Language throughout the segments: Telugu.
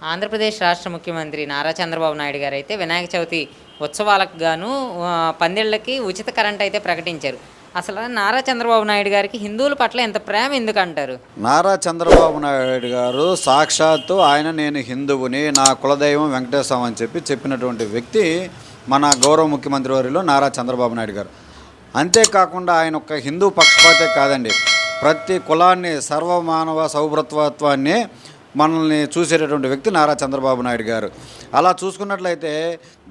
ఆంధ్రప్రదేశ్ రాష్ట్ర ముఖ్యమంత్రి నారా చంద్రబాబు నాయుడు గారు అయితే వినాయక చవితి ఉత్సవాలకు గాను పందిళ్ళకి ఉచిత కరెంట్ అయితే ప్రకటించారు. అసలు నారా చంద్రబాబు నాయుడు గారికి హిందువుల పట్ల ఎంత ప్రేమ ఎందుకు అంటారు నారా చంద్రబాబు నాయుడు గారు సాక్షాత్తు ఆయన నేను హిందువుని నా కులదైవం వెంకటేశ్వరం అని చెప్పి చెప్పినటువంటి వ్యక్తి మన గౌరవ ముఖ్యమంత్రి వారిలో నారా చంద్రబాబు నాయుడు గారు. అంతేకాకుండా ఆయన ఒక హిందూ పక్షపాతే కాదండి. ప్రతి కులాన్ని సర్వమానవ సౌభ్రత్వత్వాన్ని మనల్ని చూసేటటువంటి వ్యక్తి నారా చంద్రబాబు నాయుడు గారు. అలా చూసుకున్నట్లయితే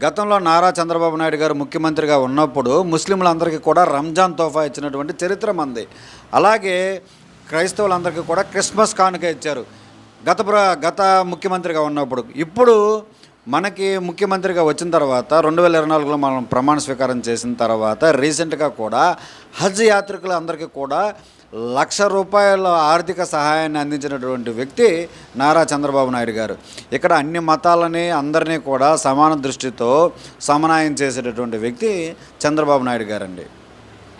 గతంలో నారా చంద్రబాబు నాయుడు గారు ముఖ్యమంత్రిగా ఉన్నప్పుడు ముస్లింలందరికీ కూడా రంజాన్ తోఫా ఇచ్చినటువంటి చరిత్ర మంది. అలాగే క్రైస్తవులందరికీ కూడా క్రిస్మస్ కానుక ఇచ్చారు. గత ప్ర గత ముఖ్యమంత్రిగా ఉన్నప్పుడు. ఇప్పుడు మనకి ముఖ్యమంత్రిగా వచ్చిన తర్వాత రెండు వేల ఇరవై నాలుగులో మనం ప్రమాణ స్వీకారం చేసిన తర్వాత రీసెంట్గా కూడా హజ్ యాత్రికులందరికీ కూడా లక్ష రూపాయల ఆర్థిక సహాయాన్ని అందించినటువంటి వ్యక్తి నారా చంద్రబాబు నాయుడు గారు. ఇక్కడ అన్ని మతాలని అందరినీ కూడా సమాన దృష్టితో సమన్వయం చేసేటటువంటి వ్యక్తి చంద్రబాబు నాయుడు గారండి.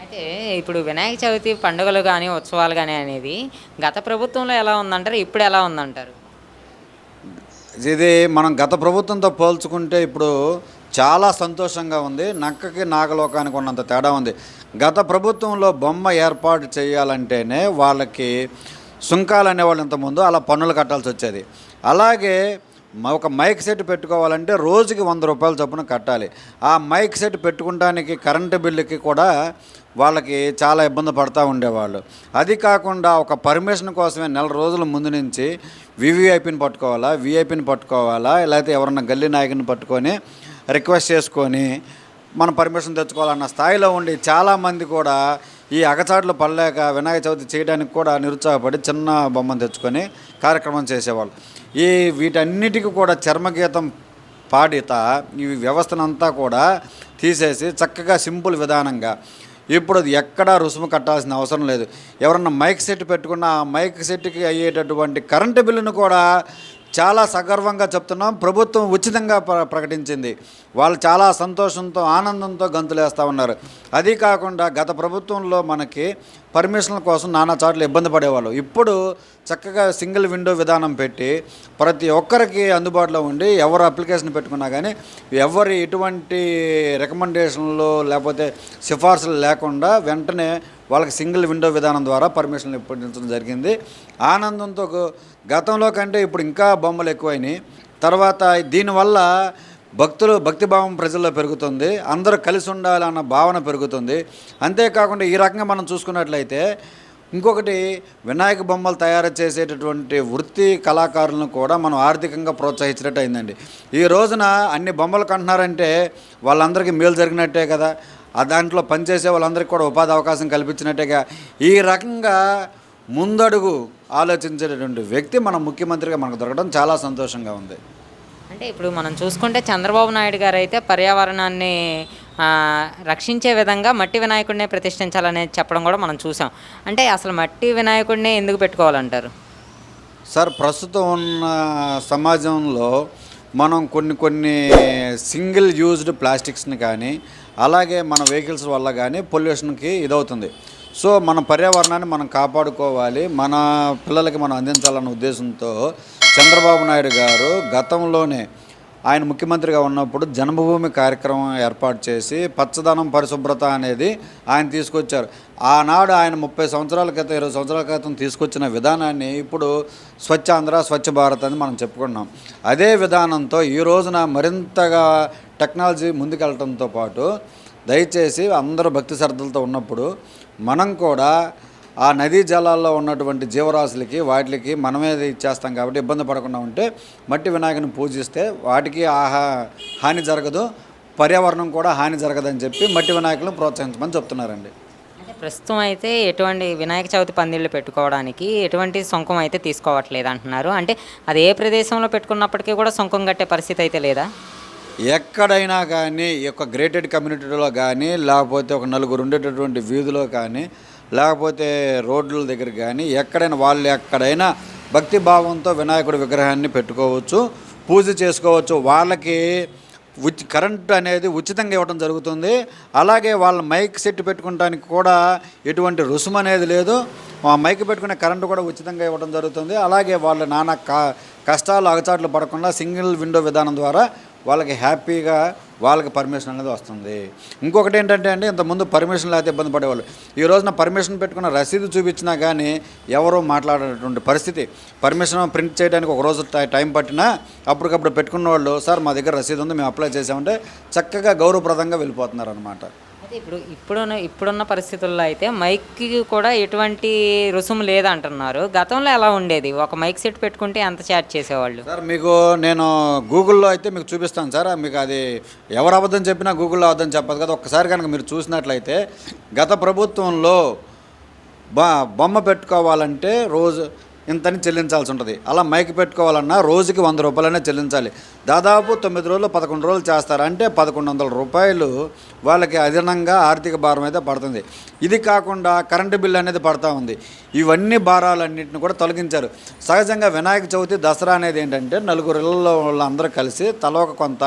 అయితే ఇప్పుడు వినాయక చవితి పండుగలు కానీ ఉత్సవాలు కానీ అనేది గత ప్రభుత్వంలో ఎలా ఉందంటారు? ఇప్పుడు ఎలా ఉందంటారు? ఇది మనం గత ప్రభుత్వంతో పోల్చుకుంటే ఇప్పుడు చాలా సంతోషంగా ఉంది. నక్కకి నాగలోకానికి ఉన్నంత తేడా ఉంది. గత ప్రభుత్వంలో బొమ్మ ఏర్పాటు చేయాలంటేనే వాళ్ళకి సుంకాలు అనేవాళ్ళు ఇంతకుముందు అలా పన్నులు కట్టాల్సి వచ్చేది. అలాగే ఒక మైక్ సెట్ పెట్టుకోవాలంటే రోజుకి వంద రూపాయలు చొప్పున కట్టాలి. ఆ మైక్ సెట్ పెట్టుకోవడానికి కరెంటు బిల్లుకి కూడా వాళ్ళకి చాలా ఇబ్బంది పడతా ఉండేవాళ్ళు. అది కాకుండా ఒక పర్మిషన్ కోసమే నెల రోజుల ముందు నుంచి వివిఐపిని పట్టుకోవాలా విఐపిని పట్టుకోవాలా లేకపోతే ఎవరన్నా గల్లీ నాయకుని పట్టుకొని రిక్వెస్ట్ చేసుకొని మనం పర్మిషన్ తెచ్చుకోవాలన్న స్థాయిలో ఉండి చాలామంది కూడా ఈ అగచాట్లు పడలేక వినాయక చవితి చేయడానికి కూడా నిరుత్సాహపడి చిన్న బొమ్మను తెచ్చుకొని కార్యక్రమం చేసేవాళ్ళు. ఈ వీటన్నిటికీ కూడా చర్మగీతం పాడిత ఈ వ్యవస్థనంతా కూడా తీసేసి చక్కగా సింపుల్ విధానంగా. ఇప్పుడు అది ఎక్కడా రుసుము కట్టాల్సిన అవసరం లేదు. ఎవరన్నా మైక్ సెట్ పెట్టుకున్న ఆ మైక్ సెట్కి అయ్యేటటువంటి కరెంటు బిల్లును కూడా చాలా సగర్వంగా చెప్తున్నాం. ప్రభుత్వం ఉచితంగా ప్ర- ప్రకటించింది. వాళ్ళు చాలా సంతోషంతో ఆనందంతో గంతులేస్తూ ఉన్నారు. అది కాకుండా గత ప్రభుత్వంలో మనకి పర్మిషన్ల కోసం నానా చోట్ల ఇబ్బంది పడేవాళ్ళు. ఇప్పుడు చక్కగా సింగిల్ విండో విధానం పెట్టి ప్రతి ఒక్కరికి అందుబాటులో ఉండి ఎవరు అప్లికేషన్ పెట్టుకున్నా కానీ ఎవరి ఎటువంటి రికమెండేషన్లు లేకపోతే సిఫార్సులు లేకుండా వెంటనే వాళ్ళకి సింగిల్ విండో విధానం ద్వారా పర్మిషన్లు ఇప్పించడం జరిగింది. ఆనందంతో గతంలో కంటే ఇప్పుడు ఇంకా బొమ్మలు ఎక్కువైనాయి. తర్వాత దీనివల్ల భక్తులు భక్తిభావం ప్రజల్లో పెరుగుతుంది. అందరూ కలిసి ఉండాలన్న భావన పెరుగుతుంది. అంతేకాకుండా ఈ రకంగా మనం చూసుకున్నట్లయితే ఇంకొకటి వినాయక బొమ్మలు తయారు చేసేటటువంటి వృత్తి కళాకారులను కూడా మనం ఆర్థికంగా ప్రోత్సహించినట్టు అయిందండి ఈ రోజున అన్ని బొమ్మలు కంటున్నారంటే వాళ్ళందరికీ మేలు జరిగినట్టే కదా. ఆ దాంట్లో పనిచేసే వాళ్ళందరికీ కూడా ఉపాధి అవకాశం కల్పించినట్టేగా. ఈ రకంగా ముందడుగు ఆలోచించేటటువంటి వ్యక్తి మన ముఖ్యమంత్రిగా మనకు దొరకడం చాలా సంతోషంగా ఉంది. అంటే ఇప్పుడు మనం చూసుకుంటే చంద్రబాబు నాయుడు గారు అయితే పర్యావరణాన్ని రక్షించే విధంగా మట్టి వినాయకుడినే ప్రతిష్ఠించాలనేది చెప్పడం కూడా మనం చూసాం. అంటే అసలు మట్టి వినాయకుడినే ఎందుకు పెట్టుకోవాలంటారు? సార్ ప్రస్తుతం ఉన్న సమాజంలో మనం కొన్ని కొన్ని సింగిల్ యూజ్డ్ ప్లాస్టిక్స్ని కానీ అలాగే మన వెహికల్స్ వల్ల కానీ పొల్యూషన్కి ఇదవుతుంది. సో మన పర్యావరణాన్ని మనం కాపాడుకోవాలి. మన పిల్లలకి మనం అందించాలన్న ఉద్దేశంతో చంద్రబాబు నాయుడు గారు గతంలోనే ఆయన ముఖ్యమంత్రిగా ఉన్నప్పుడు జన్మభూమి కార్యక్రమం ఏర్పాటు చేసి పచ్చదనం పరిశుభ్రత అనేది ఆయన తీసుకొచ్చారు. ఆనాడు ఆయన ముప్పై సంవత్సరాల క్రితం ఇరవై సంవత్సరాల క్రితం తీసుకొచ్చిన విధానాన్ని ఇప్పుడు స్వచ్ఛ ఆంధ్ర స్వచ్ఛ భారత్ అని మనం చెప్పుకున్నాం. అదే విధానంతో ఈ రోజున మరింతగా టెక్నాలజీ ముందుకెళ్ళటంతో పాటు దయచేసి అందరూ భక్తి శ్రద్ధలతో ఉన్నప్పుడు మనం కూడా ఆ నదీ జలాల్లో ఉన్నటువంటి జీవరాశులకి వాటికి మనమే ఇచ్చేస్తాం కాబట్టి ఇబ్బంది పడకుండా ఉంటే మట్టి వినాయకుని పూజిస్తే వాటికి ఆహా హాని జరగదు పర్యావరణం కూడా హాని జరగదని చెప్పి మట్టి వినాయకులను ప్రోత్సహించమని చెప్తున్నారండి. ప్రస్తుతం అయితే ఎటువంటి వినాయక చవితి పందిళ్ళు పెట్టుకోవడానికి ఎటువంటి సొంకం అయితే తీసుకోవట్లేదు అంటున్నారు. అంటే అది ఏ ప్రదేశంలో పెట్టుకున్నప్పటికీ కూడా సొంకం కట్టే పరిస్థితి అయితే లేదా? ఎక్కడైనా కానీ ఈ యొక్క గ్రేటెడ్ కమ్యూనిటీలో కానీ లేకపోతే ఒక నలుగురు ఉండేటటువంటి వీధిలో కానీ లేకపోతే రోడ్ల దగ్గర కానీ ఎక్కడైనా వాళ్ళు ఎక్కడైనా భక్తి భావంతో వినాయకుడి విగ్రహాన్ని పెట్టుకోవచ్చు పూజ చేసుకోవచ్చు. వాళ్ళకి ఉచి కరెంట్ అనేది ఉచితంగా ఇవ్వడం జరుగుతుంది. అలాగే వాళ్ళ మైక్ సెట్ పెట్టుకోవడానికి కూడా ఎటువంటి రుసుము అనేది లేదు. ఆ మైక్ పెట్టుకునే కరెంటు కూడా ఉచితంగా ఇవ్వడం జరుగుతుంది. అలాగే వాళ్ళ నానా క కష్టాలు అగచాట్లు పడకుండా సింగిల్ విండో విధానం ద్వారా వాళ్ళకి హ్యాపీగా వాళ్ళకి పర్మిషన్ అనేది వస్తుంది. ఇంకొకటి ఏంటంటే అండి ఇంతకుముందు పర్మిషన్ లేకపోతే ఇబ్బంది పడేవాళ్ళు. ఈ రోజున పర్మిషన్ పెట్టుకున్న రసీదు చూపించినా కానీ ఎవరు మాట్లాడేటువంటి పరిస్థితి. పర్మిషన్ ప్రింట్ చేయడానికి ఒక రోజు టైం పట్టినా అప్పటికప్పుడు పెట్టుకున్న వాళ్ళు సార్ మా దగ్గర రసీదు ఉంది మేము అప్లై చేసామంటే చక్కగా గౌరవప్రదంగా వెళ్ళిపోతున్నారు అనమాట అయితే ఇప్పుడు ఇప్పుడున్న ఇప్పుడున్న పరిస్థితుల్లో అయితే మైక్కి కూడా ఎటువంటి రుసుము లేదంటున్నారు. గతంలో ఎలా ఉండేది? ఒక మైక్ సెట్ పెట్టుకుంటే ఎంత ఛార్జ్ చేసేవాళ్ళు? సార్ మీకు నేను గూగుల్లో అయితే మీకు చూపిస్తాను సార్. మీకు అది ఎవరు అబద్ధం చెప్పినా గూగుల్లో అబద్ధం చెప్పదు కదా. ఒక్కసారి కనుక మీరు చూసినట్లయితే గత ప్రభుత్వంలో బొమ్మ పెట్టుకోవాలంటే రోజు ఇంతని చెల్లించాల్సి ఉంటుంది. అలా మైక్ పెట్టుకోవాలన్నా రోజుకి వంద రూపాయలనే చెల్లించాలి. దాదాపు తొమ్మిది రోజులు పదకొండు రోజులు చేస్తారు. అంటే పదకొండు వందల రూపాయలు వాళ్ళకి అదనంగా ఆర్థిక భారం అయితే పడుతుంది. ఇది కాకుండా కరెంటు బిల్లు అనేది పడతా ఉంది. ఇవన్నీ భారాలన్నింటిని కూడా తొలగించారు. సహజంగా వినాయక చవితి దసరా అనేది ఏంటంటే నలుగురు ఇళ్ళలో వాళ్ళందరూ కలిసి తల ఒక కొంత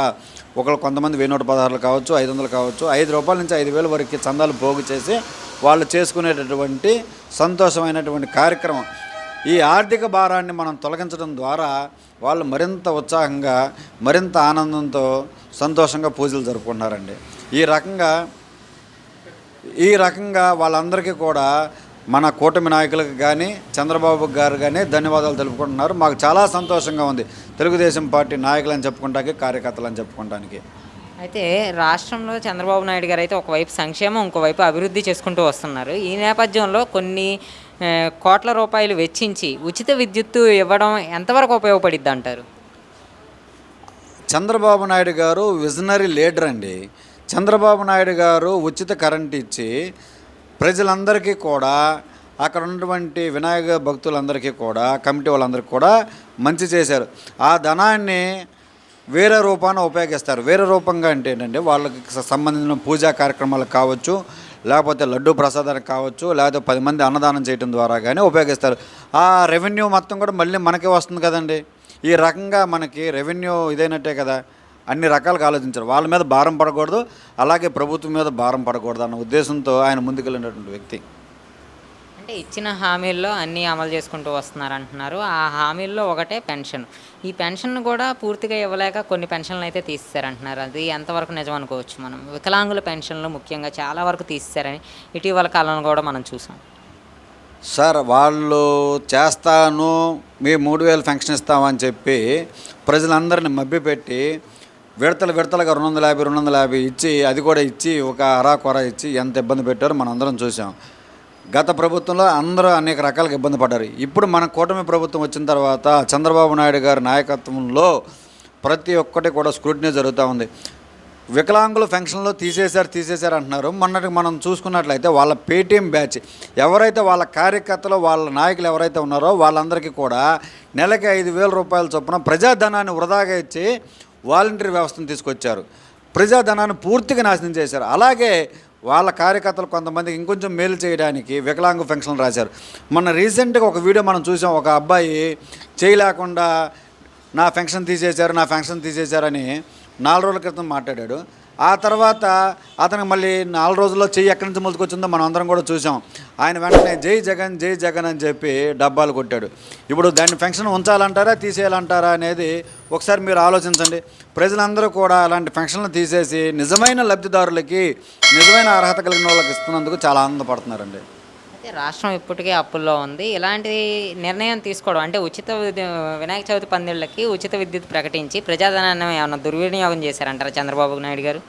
ఒకళ్ళు కొంతమంది వెయ్యి నూట పదహారులు కావచ్చు ఐదు వందలు కావచ్చు ఐదు రూపాయల నుంచి ఐదు వేల వరకు చందాలు పోగు చేసి వాళ్ళు చేసుకునేటటువంటి సంతోషమైనటువంటి కార్యక్రమం. ఈ ఆర్థిక భారాన్ని మనం తొలగించడం ద్వారా వాళ్ళు మరింత ఉత్సాహంగా మరింత ఆనందంతో సంతోషంగా పూజలు జరుపుకుంటున్నారండి. ఈ రకంగా ఈ రకంగా వాళ్ళందరికీ కూడా మన కూటమి నాయకులకు కానీ చంద్రబాబు గారు కానీ ధన్యవాదాలు తెలుపుకుంటున్నారు. మాకు చాలా సంతోషంగా ఉంది. తెలుగుదేశం పార్టీ నాయకులు అని చెప్పుకుంటానికి కార్యకర్తలు అని చెప్పుకుంటానికి. అయితే రాష్ట్రంలో చంద్రబాబు నాయుడు గారు అయితే ఒకవైపు సంక్షేమం ఇంకోవైపు అభివృద్ధి చేసుకుంటూ వస్తున్నారు. ఈ నేపథ్యంలో కొన్ని కోట్ల రూపాయలు వెచ్చించి ఉచిత విద్యుత్తు ఇవ్వడం ఎంతవరకు ఉపయోగపడిద్ది అంటారు? చంద్రబాబు నాయుడు గారు విజనరీ లీడర్ అండి. చంద్రబాబు నాయుడు గారు ఉచిత కరెంట్ ఇచ్చి ప్రజలందరికీ కూడా అక్కడ ఉన్నటువంటి వినాయక భక్తులందరికీ కూడా కమిటీ వాళ్ళందరికీ కూడా మంచి చేశారు. ఆ ధనాన్ని వేరే రూపాన ఉపయోగిస్తారు. వేరే రూపంగా అంటే ఏంటంటే వాళ్ళకి సంబంధించిన పూజా కార్యక్రమాలకు కావచ్చు లేకపోతే లడ్డు ప్రసాదానికి కావచ్చు లేకపోతే పది మంది అన్నదానం చేయడం ద్వారా కానీ ఉపయోగిస్తారు. ఆ రెవెన్యూ మొత్తం కూడా మళ్ళీ మనకే వస్తుంది కదండి. ఈ రకంగా మనకి రెవెన్యూ ఇదైనట్టే కదా. అన్ని రకాలుగా ఆలోచించారు. వాళ్ళ మీద భారం పడకూడదు అలాగే ప్రభుత్వం మీద భారం పడకూడదు అన్న ఉద్దేశంతో ఆయన ముందుకెళ్ళినటువంటి వ్యక్తి. అంటే ఇచ్చిన హామీల్లో అన్నీ అమలు చేసుకుంటూ వస్తున్నారు అంటున్నారు ఆ హామీల్లో ఒకటే పెన్షన్. ఈ పెన్షన్ కూడా పూర్తిగా ఇవ్వలేక కొన్ని పెన్షన్లు అయితే తీసేశారంటున్నారు. అది ఎంతవరకు నిజం అనుకోవచ్చు మనం? వికలాంగుల పెన్షన్లు ముఖ్యంగా చాలా వరకు తీసేశారని ఇటీవల కాలంలో కూడా మనం చూసాం. సార్ వాళ్ళు చేస్తాను మీ మూడు వేలు పెన్షన్ ఇస్తామని చెప్పి ప్రజలందరిని మభ్యపెట్టి విడతలు విడతలుగా రెండు వందల యాభై రెండు వందల యాభై ఇచ్చి అది కూడా ఇచ్చి ఒక అరా కొర ఇచ్చి ఎంత ఇబ్బంది పెట్టారో మనం అందరం చూసాం. గత ప్రభుత్వంలో అందరూ అనేక రకాలుగా ఇబ్బంది పడ్డారు. ఇప్పుడు మన కూటమి ప్రభుత్వం వచ్చిన తర్వాత చంద్రబాబు నాయుడు గారి నాయకత్వంలో ప్రతి ఒక్కటి కూడా స్క్రూటినీ జరుగుతూ ఉంది. వికలాంగుల ఫంక్షన్లో తీసేశారు తీసేశారు అంటున్నారు. మొన్నటికి మనం చూసుకున్నట్లయితే వాళ్ళ పేటీఎం బ్యాచ్ ఎవరైతే వాళ్ళ కార్యకర్తలు వాళ్ళ నాయకులు ఎవరైతే ఉన్నారో వాళ్ళందరికీ కూడా నెలకి ఐదు వేల రూపాయల చొప్పున ప్రజాధనాన్ని వృధాగా ఇచ్చి వాలంటీర్ వ్యవస్థను తీసుకొచ్చారు. ప్రజాధనాన్ని పూర్తిగా నాశనం చేశారు. అలాగే వాళ్ళ కార్యకర్తలు కొంతమందికి ఇంకొంచెం మేలు చేయడానికి వికలాంగ ఫంక్షన్ రాశారు. మొన్న రీసెంట్గా ఒక వీడియో మనం చూసాం. ఒక అబ్బాయి చేయలేకుండా నా ఫంక్షన్ తీసేశారు నా ఫంక్షన్ తీసేశారని నాలుగు రోజుల క్రితం మాట్లాడాడు. ఆ తర్వాత అతనికి మళ్ళీ నాలుగు రోజుల్లో చెయ్యి ఎక్కడి నుంచి మొదలుకొచ్చిందో మనం అందరం కూడా చూసాం. ఆయన వెంటనే జై జగన్ జై జగన్ అని చెప్పి డబ్బాలు కొట్టాడు. ఇప్పుడు దాన్ని ఫంక్షన్ ఉంచాలంటారా తీసేయాలంటారా అనేది ఒకసారి మీరు ఆలోచించండి. ప్రజలందరూ కూడా అలాంటి ఫంక్షన్లు తీసేసి నిజమైన లబ్ధిదారులకి నిజమైన అర్హత కలిగిన వాళ్ళకి ఇస్తున్నందుకు చాలా ఆనందపడుతున్నారండి. అయితే రాష్ట్రం ఇప్పటికే అప్పుల్లో ఉంది. ఇలాంటి నిర్ణయం తీసుకోవడం అంటే ఉచిత వినాయక చవితి పందిళ్ళకి ఉచిత విద్యుత్ ప్రకటించి ప్రజాధనాన్ని ఏమైనా దుర్వినియోగం చేశారంటారా చంద్రబాబు నాయుడు గారు?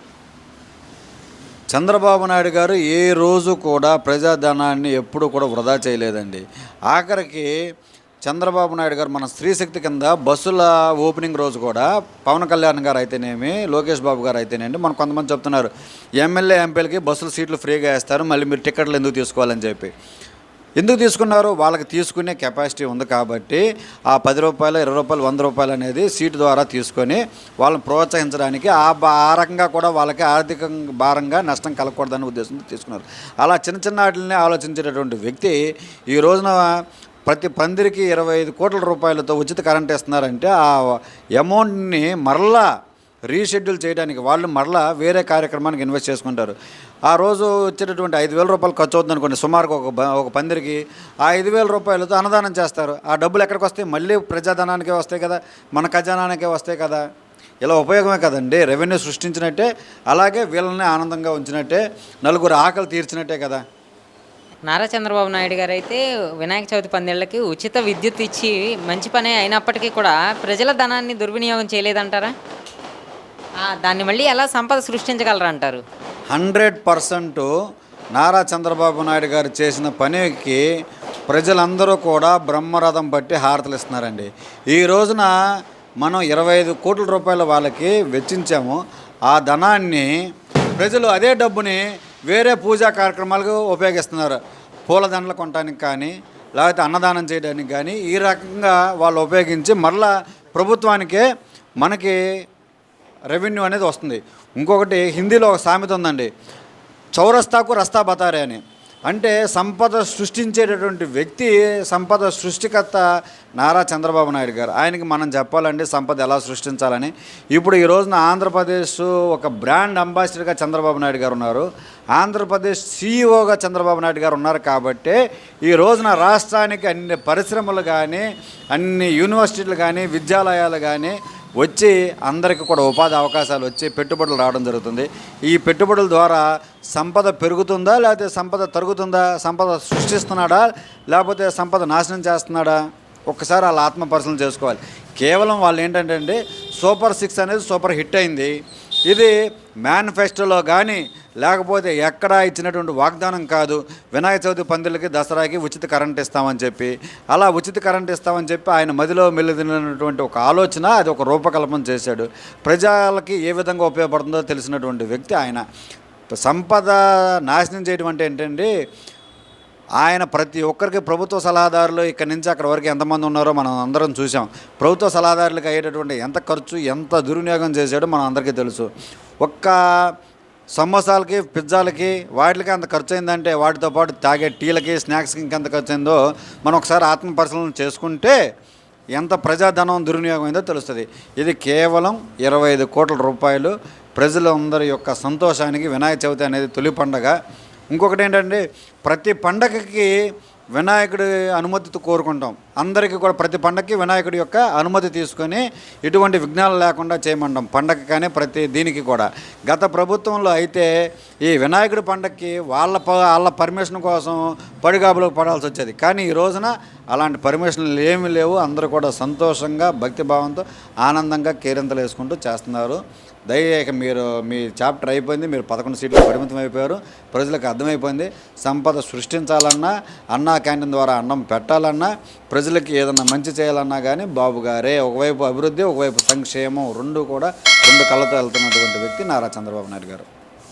చంద్రబాబు నాయుడు గారు ఏ రోజు కూడా ప్రజాధనాన్ని ఎప్పుడు కూడా వృధా చేయలేదండి. ఆఖరికి చంద్రబాబు నాయుడు గారు మన స్త్రీశక్తి కింద బస్సుల ఓపెనింగ్ రోజు కూడా పవన్ కళ్యాణ్ గారు అయితేనేమి లోకేష్ బాబు గారు అయితేనేమి మనం కొంతమంది చెప్తున్నారు ఎమ్మెల్యే ఎంపీలకి బస్సులు సీట్లు ఫ్రీగా వేస్తారు మళ్ళీ మీరు టికెట్లు ఎందుకు తీసుకోవాలని చెప్పి. ఎందుకు తీసుకున్నారు? వాళ్ళకి తీసుకునే కెపాసిటీ ఉంది కాబట్టి ఆ పది రూపాయలు ఇరవై రూపాయలు వంద రూపాయలు అనేది సీటు ద్వారా తీసుకొని వాళ్ళని ప్రోత్సహించడానికి ఆ ఆ రకంగా కూడా వాళ్ళకి ఆర్థిక భారంగా నష్టం కలగకూడదనే ఉద్దేశంతో తీసుకున్నారు. అలా చిన్న చిన్న వాటిని ఆలోచించేటటువంటి వ్యక్తి ఈ రోజున ప్రతి పందిరికి ఇరవై ఐదు కోట్ల రూపాయలతో ఉచిత కరెంట్ ఇస్తున్నారంటే ఆ అమౌంట్ని మరలా రీషెడ్యూల్ చేయడానికి వాళ్ళు మరలా వేరే కార్యక్రమానికి ఇన్వెస్ట్ చేసుకుంటారు. ఆ రోజు వచ్చేటటువంటి ఐదు వేల రూపాయలు ఖర్చు అవుతుంది అనుకోండి సుమారుగా ఒక ఒక పందిరికి ఆ ఐదు వేల రూపాయలతో అన్నదానం చేస్తారు. ఆ డబ్బులు ఎక్కడికి వస్తాయి? మళ్ళీ ప్రజాధనానికే వస్తాయి కదా? మన ఖజానానికే వస్తాయి కదా? ఇలా ఉపయోగమే కదండి. రెవెన్యూ సృష్టించినట్టే అలాగే వీళ్ళని ఆనందంగా ఉంచినట్టే నలుగురు ఆకలి తీర్చినట్టే కదా? నారా చంద్రబాబు నాయుడు గారు అయితే వినాయక చవితి పందేళ్ళకి ఉచిత విద్యుత్ ఇచ్చి మంచి పనే అయినప్పటికీ కూడా ప్రజల ధనాన్ని దుర్వినియోగం చేయలేదంటారా? దాన్ని మళ్ళీ ఎలా సంపద సృష్టించగలరంటారు? హండ్రెడ్ పర్సెంట్ నారా చంద్రబాబు నాయుడు గారు చేసిన పనికి ప్రజలందరూ కూడా బ్రహ్మరథం పట్టి హారతలు ఇస్తున్నారండి. ఈ రోజున మనం ఇరవై ఐదు కోట్ల రూపాయల వాళ్ళకి వెచ్చించాము. ఆ ధనాన్ని ప్రజలు అదే డబ్బుని వేరే పూజా కార్యక్రమాలకు ఉపయోగిస్తున్నారు. పూలదండలు కొనడానికి కానీ లేకపోతే అన్నదానం చేయడానికి కానీ ఈ రకంగా వాళ్ళు ఉపయోగించి మరలా ప్రభుత్వానికే మనకి రెవెన్యూ అనేది వస్తుంది. ఇంకొకటి హిందీలో ఒక సామెత ఉందండి. చౌరస్తాకు రస్తా బతారే అని. అంటే సంపద సృష్టించేటటువంటి వ్యక్తి సంపద సృష్టికర్త నారా చంద్రబాబు నాయుడు గారు. ఆయనకి మనం చెప్పాలండి సంపద ఎలా సృష్టించాలని. ఇప్పుడు ఈ రోజున ఆంధ్రప్రదేశ్ ఒక బ్రాండ్ అంబాసిడర్గా చంద్రబాబు నాయుడు గారు ఉన్నారు. ఆంధ్రప్రదేశ్ సీఈఓగా చంద్రబాబు నాయుడు గారు ఉన్నారు కాబట్టి ఈ రోజున రాష్ట్రానికి అన్ని పరిశ్రమలు కానీ అన్ని యూనివర్సిటీలు కానీ విద్యాలయాలు కానీ వచ్చి అందరికీ కూడా ఉపాధి అవకాశాలు వచ్చి పెట్టుబడులు రావడం జరుగుతుంది. ఈ పెట్టుబడుల ద్వారా సంపద పెరుగుతుందా లేకపోతే సంపద తరుగుతుందా సంపద సృష్టిస్తున్నాడా లేకపోతే సంపద నాశనం చేస్తున్నాడా? ఒక్కసారి వాళ్ళ ఆత్మ పరిశీలన చేసుకోవాలి. కేవలం వాళ్ళు ఏంటంటే అండి సూపర్ సిక్స్ అనేది సూపర్ హిట్ అయింది. ఇది మేనిఫెస్టోలో కానీ లేకపోతే ఎక్కడా ఇచ్చినటువంటి వాగ్దానం కాదు. వినాయక చవితి పందులకి దసరాకి ఉచిత కరెంట్ ఇస్తామని చెప్పి అలా ఉచిత కరెంట్ ఇస్తామని చెప్పి ఆయన మదిలో మెల్లిదినటువంటి ఒక ఆలోచన అది ఒక రూపకల్పన చేశాడు. ప్రజలకి ఏ విధంగా ఉపయోగపడుతుందో తెలిసినటువంటి వ్యక్తి ఆయన. సంపద నాశనం చేయడం అంటే ఏంటండి ఆయన ప్రతి ఒక్కరికి ప్రభుత్వ సలహాదారులు ఇక్కడి నుంచి అక్కడ వరకు ఎంతమంది ఉన్నారో మనం అందరం చూసాం ప్రభుత్వ సలహాదారులకు అయ్యేటటువంటి ఎంత ఖర్చు ఎంత దుర్వినియోగం చేశాడో మనం అందరికీ తెలుసు. ఒక్క సమోసాలకి పిజ్జాలకి వాటికి అంత ఖర్చు అయిందంటే వాటితో పాటు తాగే టీలకి స్నాక్స్కి ఇంకెంత ఖర్చు అయిందో మనం ఒకసారి ఆత్మ పరిశీలన చేసుకుంటే ఎంత ప్రజాధనం దుర్వినియోగం అయిందో తెలుస్తుంది. ఇది కేవలం ఇరవై ఐదు కోట్ల రూపాయలు ప్రజలందరి యొక్క సంతోషానికి వినాయక చవితి అనేది తొలి పండగ. ఇంకొకటి ఏంటంటే ప్రతి పండగకి వినాయకుడి అనుమతితో కోరుకుంటాం. అందరికీ కూడా ప్రతి పండగకి వినాయకుడి యొక్క అనుమతి తీసుకొని ఎటువంటి విఘ్నాలు లేకుండా చేయమంటాం. పండగ కానీ ప్రతి దీనికి కూడా. గత ప్రభుత్వంలో అయితే ఈ వినాయకుడి పండగకి వాళ్ళ ప వాళ్ళ పర్మిషన్ కోసం పడిగాబులకు పడాల్సి వచ్చేది. కానీ ఈ రోజున అలాంటి పర్మిషన్లు ఏమీ లేవు. అందరూ కూడా సంతోషంగా భక్తిభావంతో ఆనందంగా కేరింతలు వేసుకుంటూ చేస్తున్నారు. దయచేయక మీరు మీ చాప్టర్ అయిపోయింది మీరు పదకొండు సీట్లు పరిమితం అయిపోయారు. ప్రజలకు అర్థమైపోయింది. సంపద సృష్టించాలన్నా అన్నా క్యాంటీన్ ద్వారా అన్నం పెట్టాలన్నా ప్రజలకి ఏదన్నా మంచి చేయాలన్నా కానీ బాబు గారే ఒకవైపు అభివృద్ధి ఒకవైపు సంక్షేమం రెండు కూడా రెండు కళ్ళతో వెళ్తున్నటువంటి వ్యక్తి నారా చంద్రబాబు నాయుడు గారు.